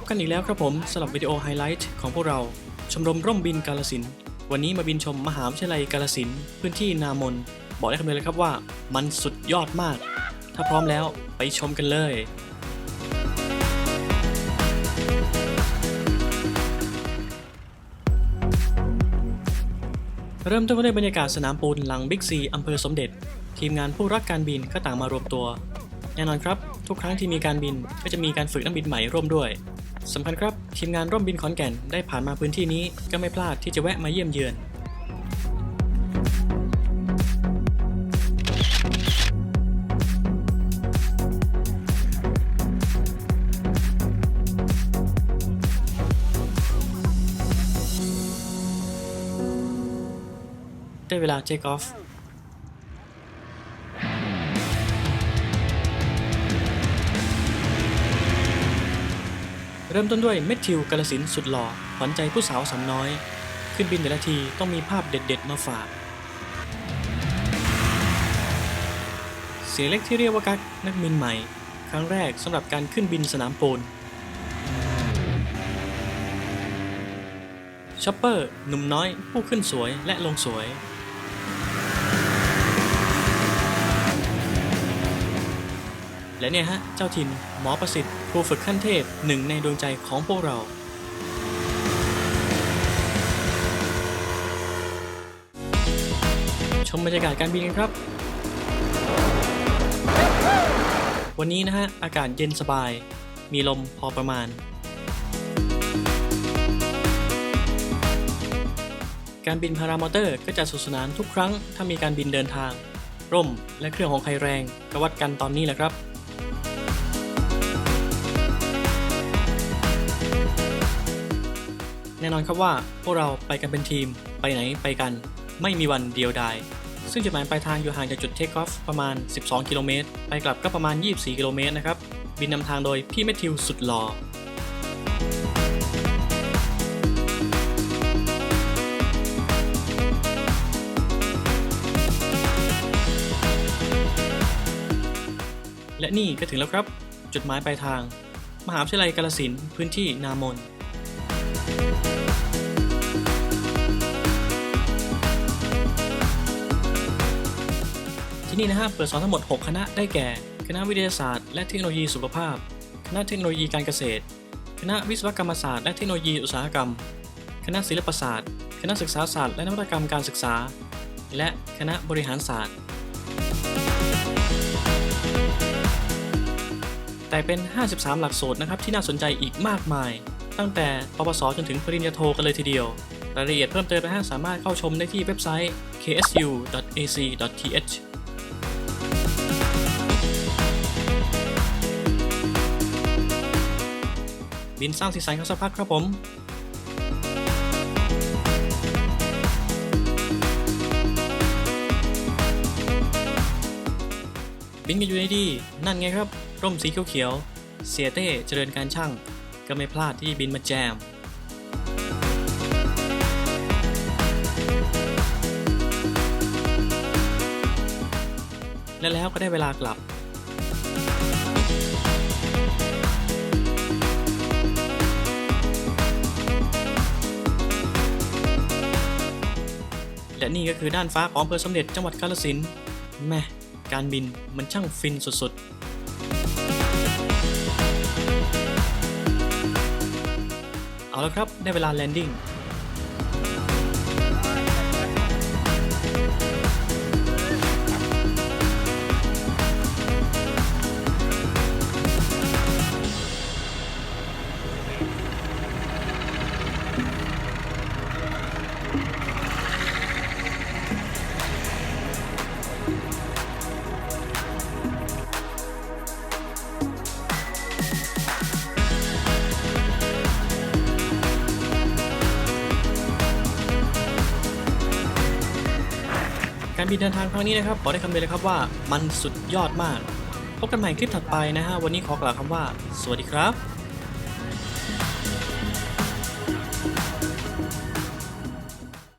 บกันอีกแล้วครับผมสำหรับวิดีโอไฮไลท์ของพวกเรา ชมรมร่มบินกาลสิน วันนี้มาบินชมมหาวิทยาลัยกาลสิน พื้นที่นามน บอกได้คำเดียวเลยครับว่า มันสุดยอดมาก ถ้าพร้อมแล้วไปชมกันเลยเริ่มต้นด้วยบรรยากาศสนามปูนหลังบิ๊กซีอำเภอสมเด็จ ทีมงานผู้รักการบินก็ต่างมารวมตัว แน่นอนครับ ทุกครั้งที่มีการบินก็จะมีการฝึกนักบินใหม่ร่วมด้วยสำคัญครับ ทีมงานร่วมบินขอนแก่นได้ผ่านมาพื้นที่นี้ก็ไม่พลาดที่จะแวะมาเยี่ยมเยือนได้เวลาเทคออฟ เริ่มต้นด้วยเมทธิวกาลสินสุดหล่อขวัญใจผู้สาวสำน้อย ขึ้นบินแต่ละทีต้องมีภาพเด็ดๆมาฝาก เสียเล็กที่เรียกว่ากักนักบินใหม่ ครั้งแรกสำหรับการขึ้นบินสนามปูนชอปเปอร์หนุ่มน้อย ผู้ขึ้นสวยและลงสวย และเนี่ยฮะ เจ้าถิ่นหมอประสิทธิ์ครูฝึกขั้นเทพหนึ่งในดวงใจของพวกเรา ชมบรรยากาศการบินกันครับ วันนี้นะฮะ อากาศเย็นสบาย มีลมพอประมาณ การบินพารามอเตอร์ก็จะสนุสนานทุกครั้งถ้ามีการบินเดินทางร่มและเครื่องของใครแรงก็วัดกันตอนนี้แหละครับ แน่นอนครับว่าพวกเราไปกันเป็นทีมไปไหนไปกัน ไม่มีวันเดียวดายซึ่งจุดหมายปลายทางอยู่ห่างจากจุดเทคออฟประมาณ 12 กิโลเมตร ไปกลับก็ประมาณ 24 กิโลเมตรนะครับ บินนำทางโดยพี่แมทธิวสุดหล่อ และนี่ก็ถึงแล้วครับ จุดหมายปลายทาง มหาวิทยาลัยกาลสินพื้นที่นามนที่นี่นะฮะเปิดสอนทั้งหมด 6 คณะได้แก่ คณะวิทยาศาสตร์และเทคโนโลยีสุขภาพ คณะเทคโนโลยีการเกษตร คณะวิศวกรรมศาสตร์และเทคโนโลยีอุตสาหกรรม คณะศิลปศาสตร์ คณะศึกษาศาสตร์และนวัตกรรมการศึกษา และคณะบริหารศาสตร์ แต่เป็น 53 หลักสูตรนะครับที่น่าสนใจอีกมากมาย ตั้งแต่ปวสจนถึงปริญญาโทกันเลยทีเดียว รายละเอียดเพิ่มเติมนะฮะสามารถเข้าชมได้ที่เว็บไซต์ ksu.ac.th บินสร้างสีสันเขาสักพักครับผมบินกันอยู่ดี นั่นไงครับ ร่มสีเขียวๆเสียเต้เจริญการช่าง ก็ไม่พลาดที่บินมาแจม และแล้วก็ได้เวลากลับและนี่ก็คือด้านฟ้าของอำเภอสมเด็จจังหวัดกาฬสินธุ์แม่การบินมันช่างฟินสุดๆ เอาละครับ ได้เวลาแลนดิ้ง การบินเดินทางครั้งนี้นะครับขอได้คำเดียวเลยครับว่ามันสุดยอดมาก พบกันใหม่คลิปถัดไปนะฮะวันนี้ขอกล่าวคำว่า สวัสดีครับ